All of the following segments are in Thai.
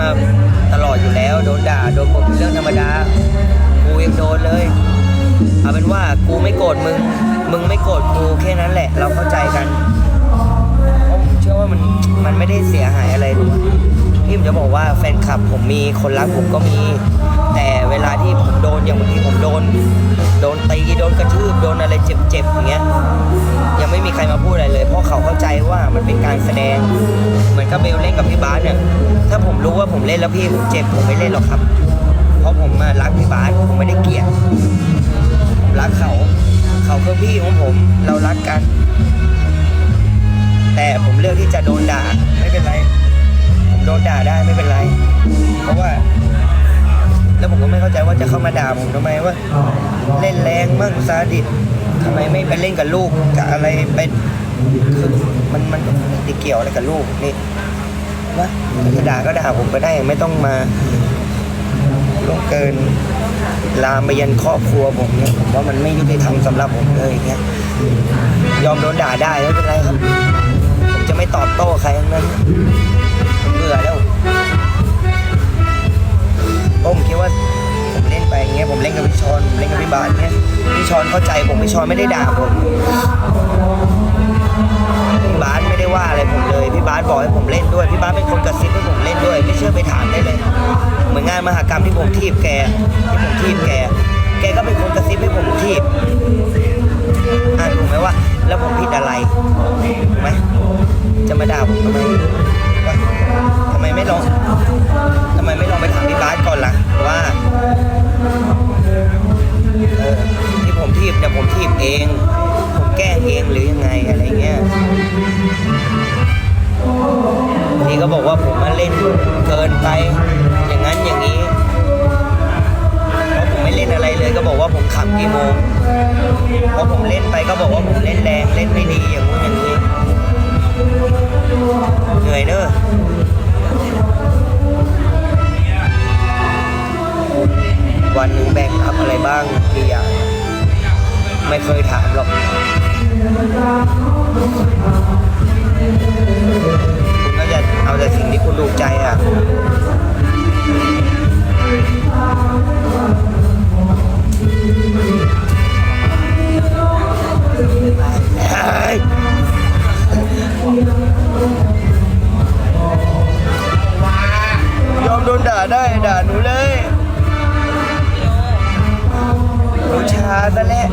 มาตลอดอยู่แล้ว โดนด่าโดนบ่นเป็นเรื่องธรรมดา กูยังโดนเลย เอาเป็นว่ากูไม่โกรธมึง มึงไม่โกรธกูแค่นั้นแหละ เราเข้าใจกันเพราะผมเชื่อว่ามันมันไม่ได้เสียหายอะไรหรอกที่ผมจะบอกว่าแฟนคลับผมมีคนรักผมก็มี แต่เวลาที่ผมโดนอย่างบางทีผมโดน โดนตีโดนกระทืบโดนอะไรเจ็บๆอย่างเงี้ยยังไม่มีใครมาพูดอะไรเลย เพราะเขาเข้าใจว่ามันเป็นการแสดง เหมือนกับเบลเล่นกับพี่บาสเนี่ยถ้าผมรู้ว่าผมเล่นแล้วพี่ผมเจ็บผมไม่เล่นหรอกครับ เพราะผมรักพี่บาสผมไม่ได้เกลียดผมรักเขา เขาคือพี่ของผมเรารักกัน แต่ผมเลือกที่จะโดนด่าไม่เป็นไร ผมโดนด่าได้ไม่เป็นไร เพราะว่า เข้าใจว่าจะเข้ามาด่าผมทำไมว่าเล่นแรงมั่งซาดิสทำไมไม่ไปเล่นกับลูกกับอะไรไปคือมันมันไม่ได้เกี่ยวอะไรกับลูกนี่ว่าจะด่าก็ด่าผมก็ได้ไม่ต้องมาล่วงเกินลามไปยันครอบครัวผมเนี่ยผมว่ามันไม่ยุติธรรมสำหรับผมเลยอย่างเงี้ยยอมโดนด่าได้ไม่เป็นไรครับ ผมจะไม่ตอบโต้ใครทั้งนั้นผมเบื่อแล้วผมคิดว่า อย่างเงี้ยผมเล่นกับพี่ชอนผมเล่นกับพี่บาสเงี้ยพี่ชอนเข้าใจผมพี่ชอนไม่ได้ด่าผมพี่บาสไม่ได้ว่าอะไรผมเลยพี่บาสบอกให้ผมเล่นด้วยพี่บาสเป็นคนกระซิบให้ผมเล่นด้วย ไม่เชื่อไปถามได้เลย เหมือนงานมหากรรมที่ผมทีบแกที่ผมทีบแก แกก็เป็นคนกระซิบให้ผมทีบอ่านถูกไหมว่า แล้วผมผิดอะไรถูกไหมจะมาด่าผมทำไม ว่าทำไมไม่ลองทำไมไม่ลองไปถามพี่บาสก่อนล่ะว่าเออที่ผมทีบเนี่ยผมทีบเอง ผมแก้เองหรือยังไงอะไรเงี้ย บกอัพอะไรบ้างกี่อย่างไม่เคยถามหรอกคุณก็จะเอาแต่สิ่งที่คุณถูกใจอะยอมโดนด่าได้ด่าหนูเลย หนูชาซะแล้ว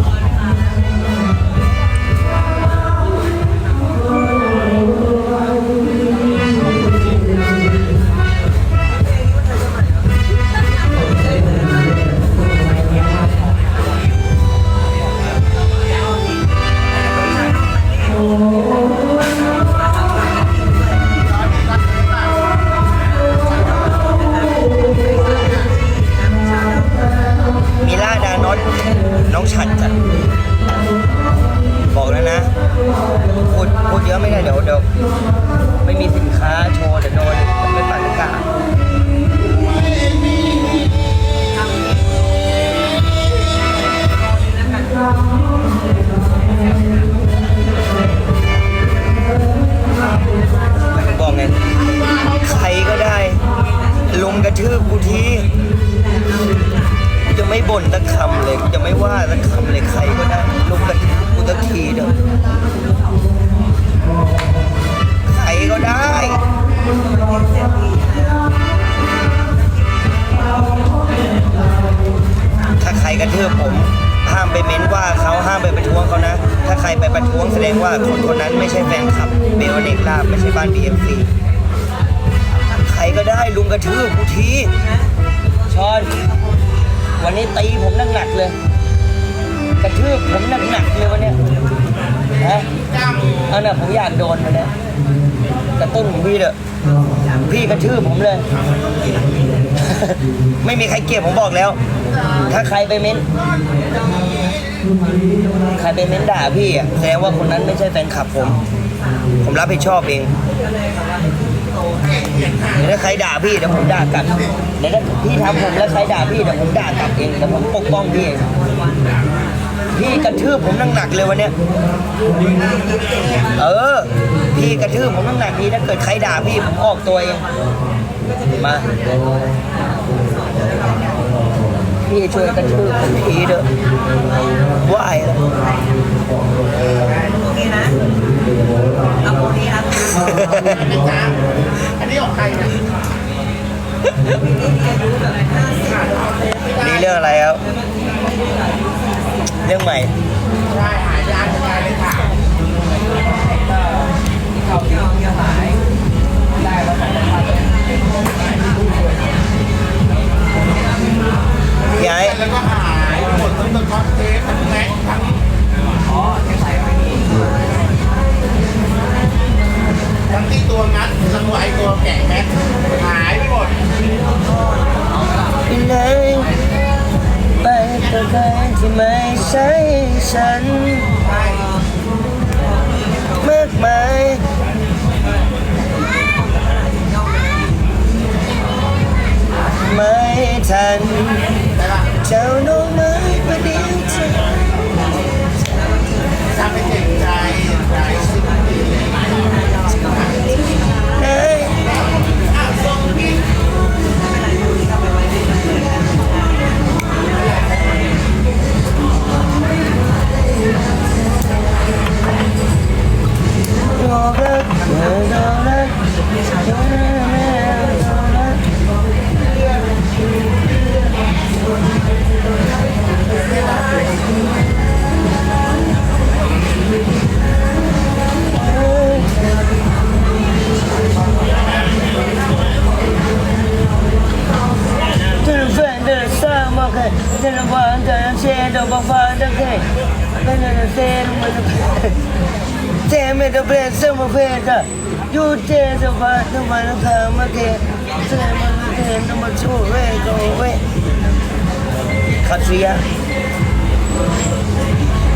ลุงกระทืบกูทีชอน วันนี้ตีผมหนักๆเลย กระทืบผมหนักๆเลยวันเนี้ยฮะเอาน่ะผมอยากโดนวันเนี้ยกระตุ้นผมพี่เด้อะพี่กระทืบผมเลย ไม่มีใครเกลียดผมบอกแล้ว ถ้าใครไปเม้นใครไปเม้นด่าพี่อะแสดงว่าคนนั้นไม่ใช่แฟนคลับผม ผมรับผิดชอบเองเดี๋ยวถ้าใครด่าพี่เดี๋ยวผมด่ากลับเดี๋ยวถ้าพี่ทำผมแล้วใครด่าพี่เดี๋ยวผมด่ากลับเองเดี๋ยวผมปกป้องพี่เองพี่กระทืบผมหนักเลยวันเนี้ยเออ พี่กระทืบผมหนักๆดีถ้าเกิดใครด่าพี่ผมออกตัวเองมาพี่ช่วยกระทืบผมทีเถอะไหวแล้ว อันนี้ของใครนะนี่เรื่องอะไรครับ เรื่องใหม่ ใช่หายไปอันไปเลยค่ะ ไปไหน ไปกับใครที่ไม่ใช่ฉันมากมายไม่ทันเจ้าน้อง ยูเจสบายสบายนะเธอมาเกเธอมาเธอต้องมาช่วยเว้ยก็เว้ยขัดเสีย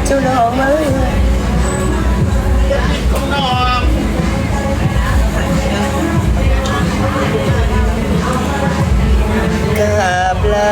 เจ้าหน่อมาเลยหน่อกับลา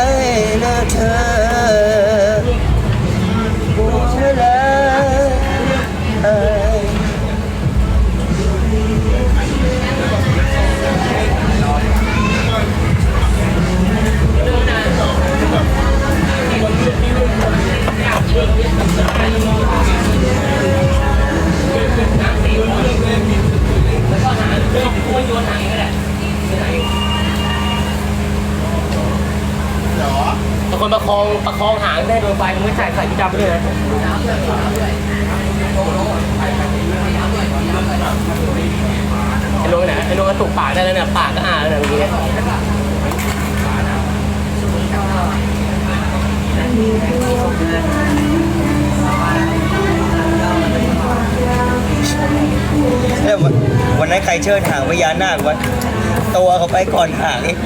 ได้โดนไมันไม่ใส่ใส่พี่จำไปด้วยนะไอ้ลงไหนไอ้ลงกระตุกปากได้แล้วเนี่ยปากก็อ่าแล้วเนี่ยเมื่อกี้เนี่ยวันวันนั้นใครเชิญหางพญานาควันตัวเขาไปก่อนหางเอง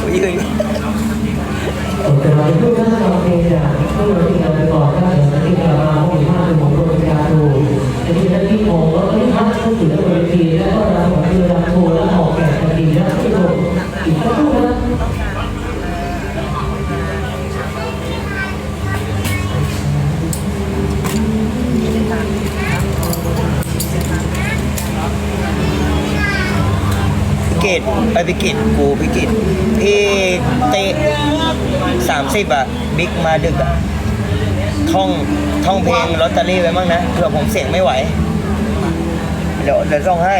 กูยืน ผมจะมาพูดเรื่องของเพลงจากที่เราที่เราไปบอกาเดี๋ยวที่เรามาห้องผ้าเป็นของโรงการดูอันนี้ท่านที่มองว่าเอ้ยท่านเข้าสู่เวทีแล้วก็รำของคือรำโชว์แล้วออกแกันดีแล้วที่ลงอีกสักครู่นะพิกิตไปพิกิตกูพิกิต พี่เตะสามสิบอะบิ๊กมาดึกอะท่องท่องเพลงลอตเตอรี่ไว้บ้างนะเผื่อผมเสียงไม่ไหว เดี๋ยวเดี๋ยวส่งให้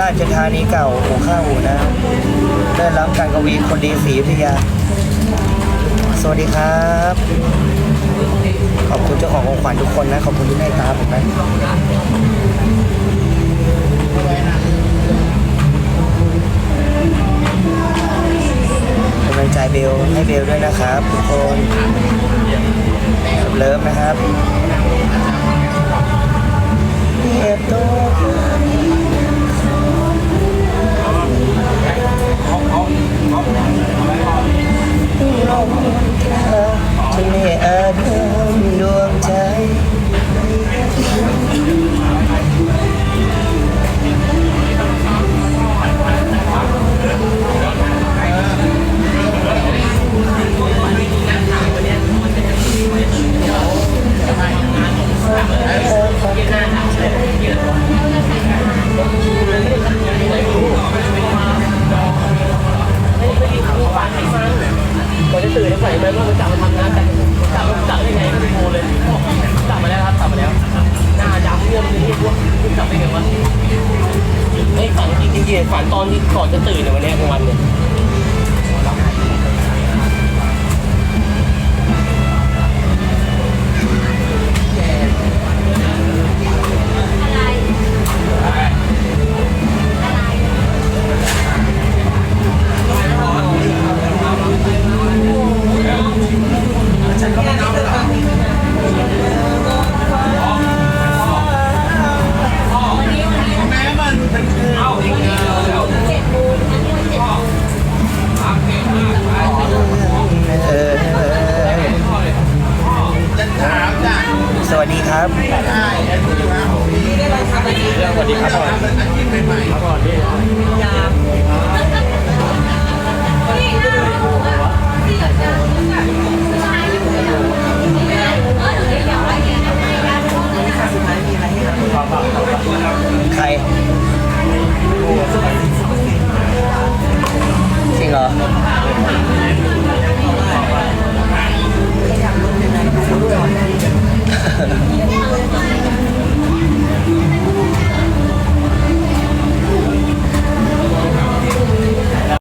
ราชธานีเก่าหูข้าวหูนะเลิศล้ำการกวีคนดีศรีอยุธยา วัสดีครับ ขอบคุณเจ้าของของขวัญทุกคนนะ ขอบคุณที่เมตตาผมนะกำลังใจเบลให้เบลด้วยนะครับทุกคนเลิฟนะครับเก็บตัว ลมเธอจะไม่อาจเดินดวงใจ จะตื่นในวันนี้